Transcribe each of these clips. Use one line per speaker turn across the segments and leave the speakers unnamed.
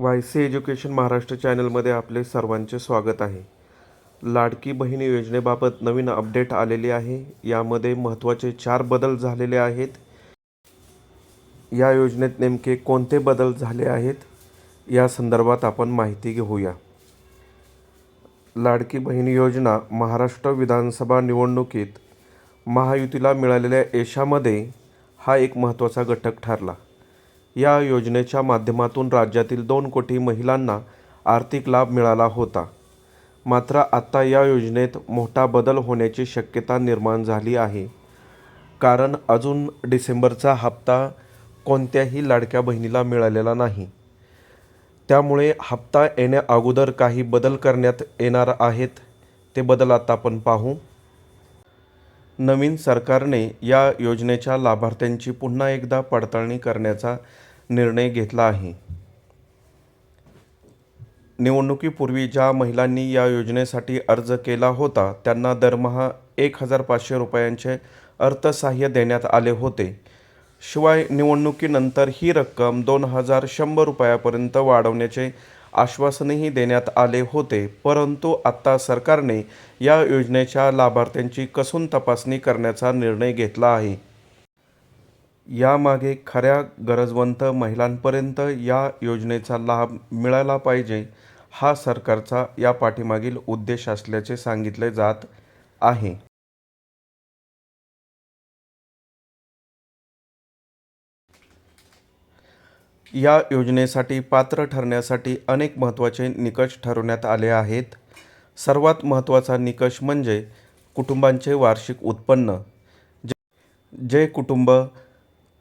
Y C education Maharashtra चॅनलमध्ये आपले सर्वांचे स्वागत आहे. लाडकी बहीण योजनेबाबत नवीन अपडेट आलेली आहे. यामध्ये महत्त्वाचे चार बदल झालेले आहेत. या योजनेत नेमके कोणते बदल झाले आहेत? या संदर्भात आपण माहिती घेऊया. लाडकी बहीण योजना महाराष्ट्र विधानसभा निवडणुकीत महायुतीला मिळालेल्या यशामध्ये हा एक महत्त्वाचा घटक ठरला. या योजनेच्या माध्यमातून राज्यातील दोन कोटी महिलांना आर्थिक लाभ मिळाला होता. मात्र आत्ता या योजनेत मोठा बदल होण्याची शक्यता निर्माण झाली आहे. कारण अजून डिसेंबरचा हप्ता कोणत्याही लाडक्या बहिणीला मिळालेला नाही. त्यामुळे हप्ता येण्या अगोदर काही बदल करण्यात येणार आहेत ते बदल आता आपण पाहू. नवीन सरकारने या योजनेच्या लाभार्थ्यांची पुन्हा एकदा पडताळणी करण्याचा निर्णय घेतला आहे. निवडणुकीपूर्वी ज्या महिलांनी या योजनेसाठी अर्ज केला होता त्यांना दरमहा एक हजार पाचशे रुपयांचे अर्थसहाय्य देण्यात आले होते. शिवाय निवडणुकीनंतर ही रक्कम दोन हजार शंभर रुपयापर्यंत वाढवण्याचे आश्वासनही देण्यात आले होते. परंतु आत्ता सरकारने या योजनेच्या लाभार्थ्यांची कसून तपासणी करण्याचा निर्णय घेतला आहे. यामागे खऱ्या गरजवंत महिलांपर्यंत या योजनेचा लाभ मिळाला पाहिजे हा सरकारचा या पाठीमागील उद्देश असल्याचे सांगितले जात आहे. या योजनेसाठी पात्र ठरण्यासाठी अनेक महत्त्वाचे निकष ठरवण्यात आले आहेत. सर्वात महत्त्वाचा निकष म्हणजे कुटुंबांचे वार्षिक उत्पन्न. जे जे कुटुंब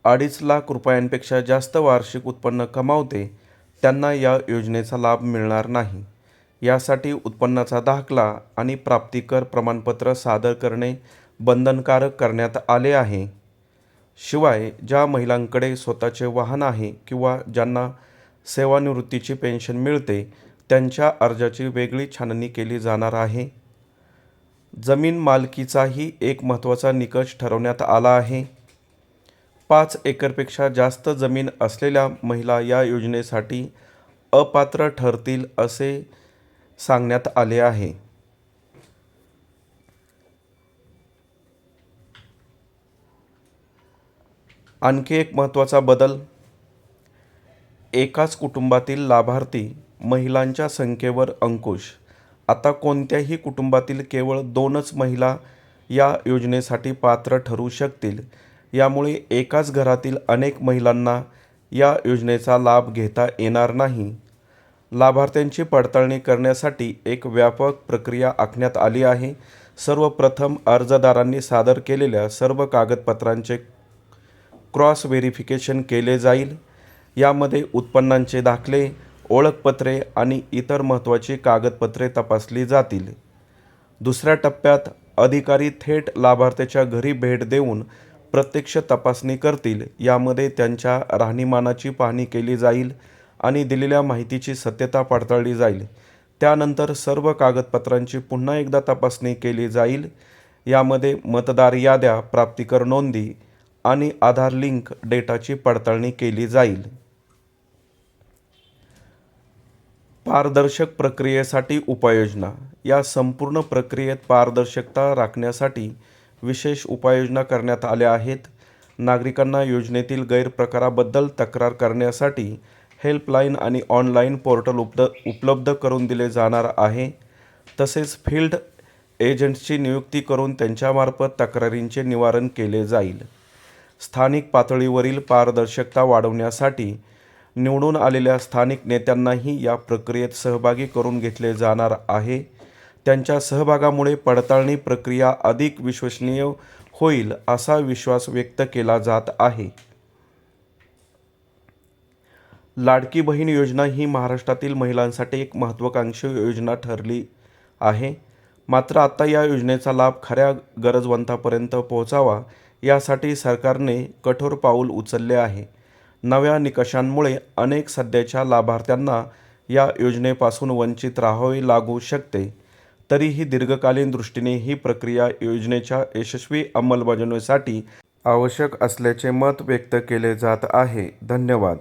अडीच लाख रुपयांपेक्षा जास्त वार्षिक उत्पन्न कमावते त्यांना या योजनेचा लाभ मिळणार नाही. यासाठी उत्पन्नाचा दाखला आणि प्राप्तिकर प्रमाणपत्र सादर करणे बंधनकारक करण्यात आले आहे. शिवाय ज्या महिलांकडे स्वतःचे वाहन आहे किंवा ज्यांना सेवानिवृत्तीची पेन्शन मिळते त्यांच्या अर्जाची वेगळी छाननी केली जाणार आहे. जमीन मालकीचाही एक महत्त्वाचा निकष ठरवण्यात आला आहे. पाच एकरपेक्षा जास्त जमीन असलेल्या महिला या योजनेसाठी अपात्र ठरतील असे सांगण्यात आले आहे. आणखी एक महत्त्वाचा बदल एकाच कुटुंबातील लाभार्थी महिलांच्या संख्येवर अंकुश. आता कोणत्याही कुटुंबातील केवळ दोनच महिला या योजनेसाठी पात्र ठरू शकतील यामुळे एकाच घरातील अनेक महिलांना या योजनेचा लाभ घेता येणार नाही. लाभार्थ्यांची पडताळणी करण्यासाठी एक व्यापक प्रक्रिया आखण्यात आली आहे. सर्वप्रथम अर्जदारांनी सादर केलेल्या सर्व कागदपत्रांचे क्रॉस व्हेरिफिकेशन केले जाईल. यामध्ये उत्पन्नांचे दाखले ओळखपत्रे आणि इतर महत्त्वाची कागदपत्रे तपासली जातील. दुसऱ्या टप्प्यात अधिकारी थेट लाभार्थ्याच्या घरी भेट देऊन प्रत्यक्ष तपासणी करतील. यामध्ये त्यांच्या राहणीमानाची पाहणी केली जाईल आणि दिलेल्या माहितीची सत्यता पडताळली जाईल. त्यानंतर सर्व कागदपत्रांची पुन्हा एकदा तपासणी केली जाईल. यामध्ये मतदार याद्या प्राप्तिकर नोंदी आणि आधार लिंक डेटाची पडताळणी केली जाईल. पारदर्शक प्रक्रियेसाठी उपाययोजना. या संपूर्ण प्रक्रियेत पारदर्शकता राखण्यासाठी विशेष उपाययोजना करण्यात आल्या आहेत. नागरिकांना योजनेतील गैरप्रकाराबद्दल तक्रार करण्यासाठी हेल्पलाईन आणि ऑनलाईन पोर्टल उपद उपलब्ध करून दिले जाणार आहे. तसेच फील्ड एजंट्सची नियुक्ती करून त्यांच्यामार्फत तक्रारींचे निवारण केले जाईल. स्थानिक पातळीवरील पारदर्शकता वाढवण्यासाठी निवडून आलेल्या स्थानिक नेत्यांनाही या प्रक्रियेत सहभागी करून घेतले जाणार आहे. त्यांच्या सहभागामुळे पडताळणी प्रक्रिया अधिक विश्वसनीय होईल असा विश्वास व्यक्त केला जात आहे. लाडकी बहीण योजना ही महाराष्ट्रातील महिलांसाठी एक महत्त्वाकांक्षी योजना ठरली आहे. मात्र आता या योजनेचा लाभ खऱ्या गरजवंतापर्यंत पोहोचावा यासाठी सरकारने कठोर पाऊल उचलले आहे. नव्या निकषांमुळे अनेक सध्याच्या लाभार्थ्यांना या योजनेपासून वंचित राहावे लागू शकते. तरीही दीर्घकालीन दृष्टीने ही प्रक्रिया योजनेच्या यशस्वी अंमलबजावणीसाठी आवश्यक असल्याचे मत व्यक्त केले जात आहे. धन्यवाद.